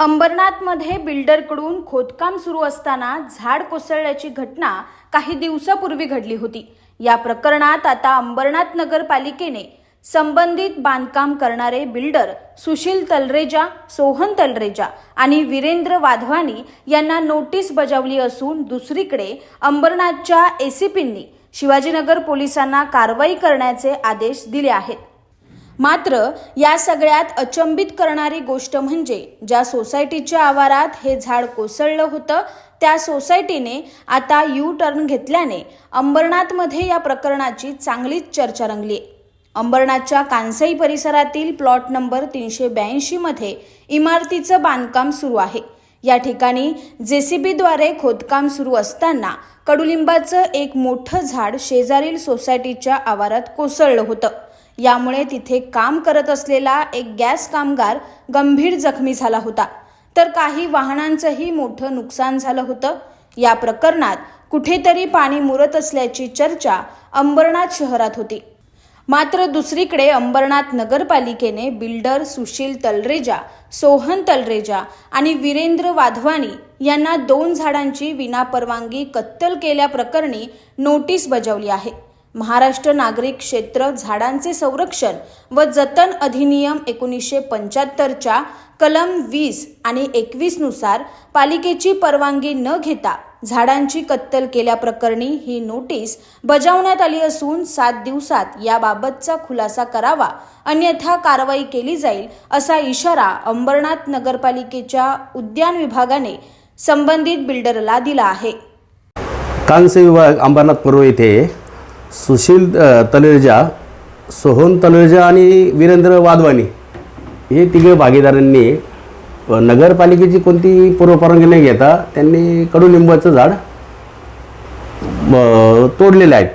अंबरनाथमध्ये बिल्डरकडून खोदकाम सुरू असताना झाड कोसळल्याची घटना काही दिवसापूर्वी घडली होती. या प्रकरणात आता अंबरनाथ नगरपालिकेने संबंधित बांधकाम करणारे बिल्डर सुशील तलरेजा सोहन तलरेजा आणि वीरेंद्र वाधवानी यांना नोटीस बजावली असून दुसरीकडे अंबरनाथच्या एसीपींनी शिवाजीनगर पोलिसांना कारवाई करण्याचे आदेश दिले आहेत. मात्र या सगळ्यात अचंबित करणारी गोष्ट म्हणजे ज्या सोसायटीच्या आवारात हे झाड कोसळलं होतं त्या सोसायटीने आता यू टर्न घेतल्याने अंबरनाथमध्ये या प्रकरणाची चांगलीच चर्चा रंगली. अंबरनाथच्या कांसई परिसरातील प्लॉट नंबर तीनशे ब्याऐंशीमध्ये इमारतीचं बांधकाम सुरू आहे. या ठिकाणी जेसीबीद्वारे खोदकाम सुरू असताना कडुलिंबाचं एक मोठं झाड शेजारील सोसायटीच्या आवारात कोसळलं होतं. यामुळे तिथे काम करत असलेला एक गॅस कामगार गंभीर जखमी झाला होता. तर काही वाहनांचंही मोठं नुकसान झालं होतं. या प्रकरणात कुठेतरी पाणी मुरत असल्याची चर्चा अंबरनाथ शहरात होती. मात्र दुसरीकडे अंबरनाथ नगरपालिकेने बिल्डर सुशील तलरेजा सोहन तलरेजा आणि वीरेंद्र वाधवानी यांना दोन झाडांची विनापरवानगी कत्तल केल्याप्रकरणी नोटीस बजावली आहे. महाराष्ट्र नागरिक क्षेत्र झाडांचे संरक्षण व जतन अधिनियम एकोणीसशे पंच्याहत्तरच्या कलम वीस आणि एकवीसनुसार पालिकेची परवानगी न घेता झाडांची कत्तल केल्याप्रकरणी ही नोटीस बजावण्यात आली असून सात दिवसात याबाबतचा खुलासा करावा अन्यथा कारवाई केली जाईल असा इशारा अंबरनाथ नगरपालिकेच्या उद्यान विभागाने संबंधित बिल्डरला दिला आहे. कांस्य विभाग अंबरनाथ पूर्व येथे सुशील अ, तलेजा सोहन तलेजा आणि वीरेंद्र वाधवानी हे तिघे भागीदारांनी नगरपालिकेची कोणती पूर्वपरवानगी न घेता त्यांनी कडुलिंबाचं झाड अ, तोडलेले आहेत.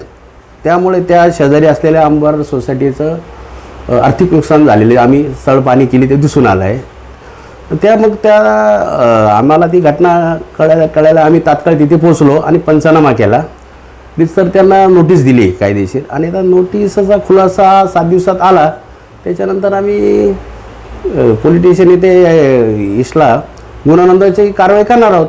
त्यामुळे त्या शेजारी असलेल्या आंबार सोसायटीचं आर्थिक नुकसान झालेले आम्ही सळपाणी केली ते दिसून आलं आहे. त्या मग त्या आम्हाला ती घटना कळायला कळायला आम्ही तात्काळ तिथे पोचलो आणि पंचनामा केला. तर त्यांना नोटीस दिली कायदेशीर. आणि त्या नोटीसचा खुलासा सात दिवसात आला. त्याच्यानंतर आम्ही स्टेशन इथे अ, इसला गुन्हा कारवाई करणार आहोत.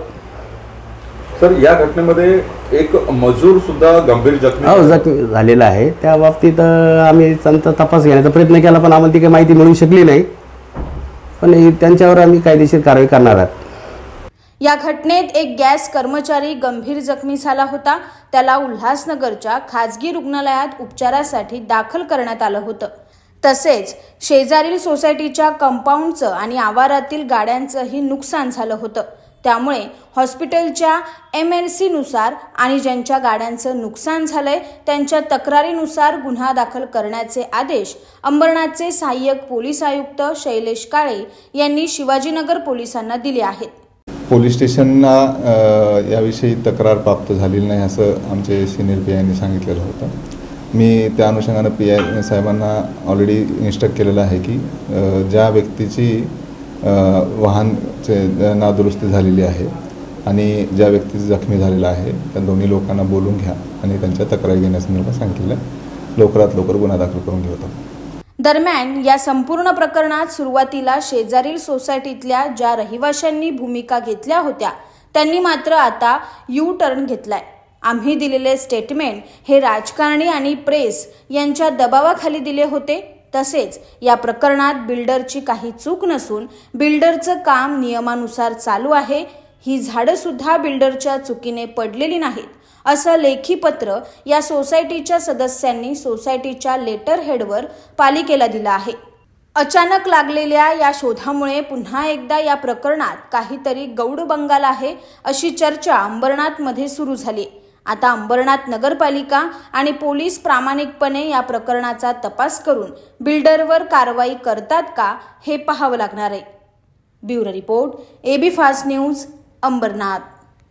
सर या घटनेमध्ये एक मजूर सुद्धा गंभीर जखमी हो. जखमी झालेला आहे. त्या बाबतीत आम्ही त्यांचा तपास घेण्याचा प्रयत्न केला पण आम्हाला ती काही माहिती मिळू शकली नाही. पण त्यांच्यावर आम्ही कायदेशीर कारवाई करणार आहोत. या घटनेत एक गॅस कर्मचारी गंभीर जखमी झाला होता. त्याला उल्हासनगरच्या खाजगी रुग्णालयात उपचारासाठी दाखल करण्यात आलं होतं. तसेच शेजारील सोसायटीच्या कंपाऊंडचं आणि आवारातील गाड्यांचंही नुकसान झालं होतं. त्यामुळे हॉस्पिटलच्या एम एल सीनुसार आणि ज्यांच्या गाड्यांचं नुकसान झालंय त्यांच्या तक्रारीनुसार गुन्हा दाखल करण्याचे आदेश अंबरनाथचे सहाय्यक पोलीस आयुक्त शैलेश काळे यांनी शिवाजीनगर पोलिसांना दिले आहेत. पोलीस स्टेशनला याविषयी तक्रार प्राप्त झालेली नाही असं आमचे सिनियर पी आयने सांगितलेलं होतं. मी त्या अनुषंगानं पी आय साहेबांना ऑलरेडी इन्स्ट्रक्ट केलेलं आहे की ज्या व्यक्तीची वाहनचे नादुरुस्ती झालेली आहे आणि ज्या व्यक्तीचं जखमी झालेला आहे त्या दोन्ही लोकांना बोलून घ्या आणि त्यांच्या तक्रारी घेण्यासंदर्भात सांगितलं आहे लवकरात लवकर गुन्हा दाखल करून घेऊ दरम्यान या संपूर्ण प्रकरणात सुरुवातीला शेजारील सोसायटीतल्या ज्या रहिवाशांनी भूमिका घेतल्या होत्या त्यांनी मात्र आता यू टर्न घेतलाय. आम्ही दिलेले स्टेटमेंट हे राजकारणी आणि प्रेस यांच्या दबावाखाली दिले होते. तसेच या प्रकरणात बिल्डरची काही चूक नसून बिल्डरचं काम नियमानुसार चालू आहे. ही झाडंसुद्धा बिल्डरच्या चुकीने पडलेली नाहीत. असं लेखी पत्र या सोसायटीच्या सदस्यांनी सोसायटीच्या लेटर हेडवर पालिकेला दिलं आहे. अचानक लागलेल्या या शोधामुळे पुन्हा एकदा या प्रकरणात काहीतरी गौड बंगाल आहे अशी चर्चा अंबरनाथमध्ये सुरू झाली. आता अंबरनाथ नगरपालिका आणि पोलीस प्रामाणिकपणे या प्रकरणाचा तपास करून बिल्डरवर कारवाई करतात का हे पाहावं लागणार आहे. Bureau report AB fast news Ambernath.